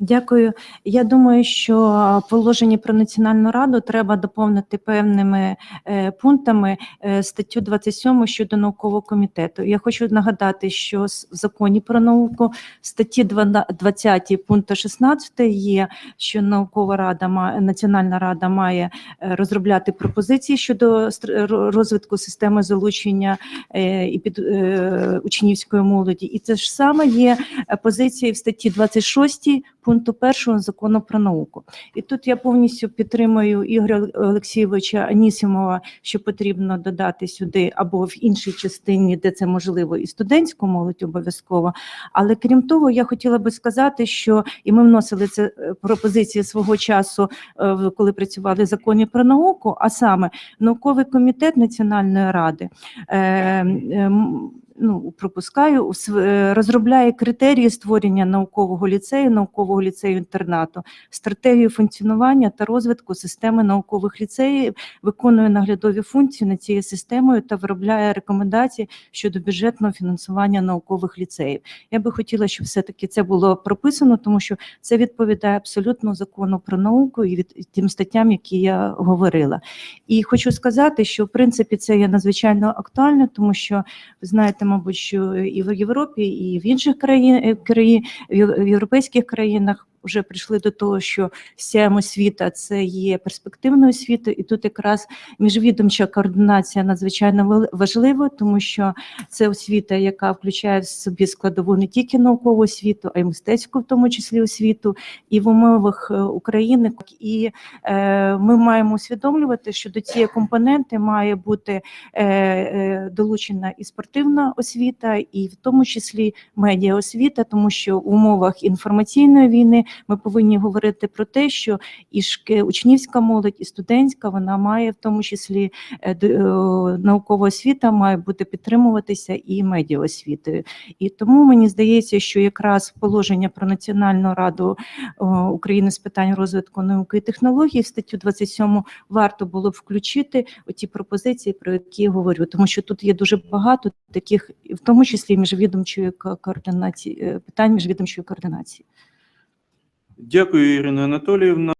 Дякую. Я думаю, що положення про національну раду треба доповнити певними е, пунктами е, статтю 27 щодо наукового комітету. Я хочу нагадати, що в законі про науку статті 20 пункту 16 є, що наукова рада національна рада має е, розробляти пропозиції щодо розвитку системи залучення і під учнівської молоді. І це ж саме є позиції в статті 26 пункту 1 закону про науку. І тут я повністю підтримую Ігоря Олексійовича Анісімова, що потрібно додати сюди або в іншій частині, де це можливо, і студентську молодь обов'язково. Але крім того, я хотіла би сказати, що і ми вносили це е, пропозиції свого часу, е, коли працювали в законі про науку, а саме науковий комітет Національної ради. е, Ну, пропускаю, е, розробляє критерії створення наукового ліцею, наукового ліцею інтернату, стратегію функціонування та розвитку системи наукових ліцеїв, виконує наглядові функції над цією системою та виробляє рекомендації щодо бюджетного фінансування наукових ліцеїв. Я би хотіла, щоб все-таки це було прописано, тому що це відповідає абсолютно закону про науку і від тим статтям, які я говорила. І хочу сказати, що в принципі це є надзвичайно актуально, тому що ви знаєте, мабуть, що і в Європі, і в інших країн, країн в єв- в європейських країнах вже прийшли до того, що STEM освіта це є перспективною освітою, і тут якраз міжвідомча координація надзвичайно важлива, тому що це освіта, яка включає в собі складову не тільки наукову освіту, а й мистецьку, в тому числі освіту, і в умовах е, України. І е, ми маємо усвідомлювати, що до цієї компоненти має бути е, е, долучена і спортивна освіта, і в тому числі медіаосвіта, тому що в умовах інформаційної війни ми повинні говорити про те, що і учнівська молодь, і студентська вона має в тому числі е, е, наукова освіта має бути підтримуватися і медіаосвітою. І тому мені здається, що якраз положення про Національну раду України з питань розвитку науки і технологій в статтю 27 варто було б включити оті пропозиції, про які я говорю, тому що тут є дуже багато таких, в тому числі міжвідомчої координації е, питань міжвідомчої координації. Дякую, Ірина Анатоліївна.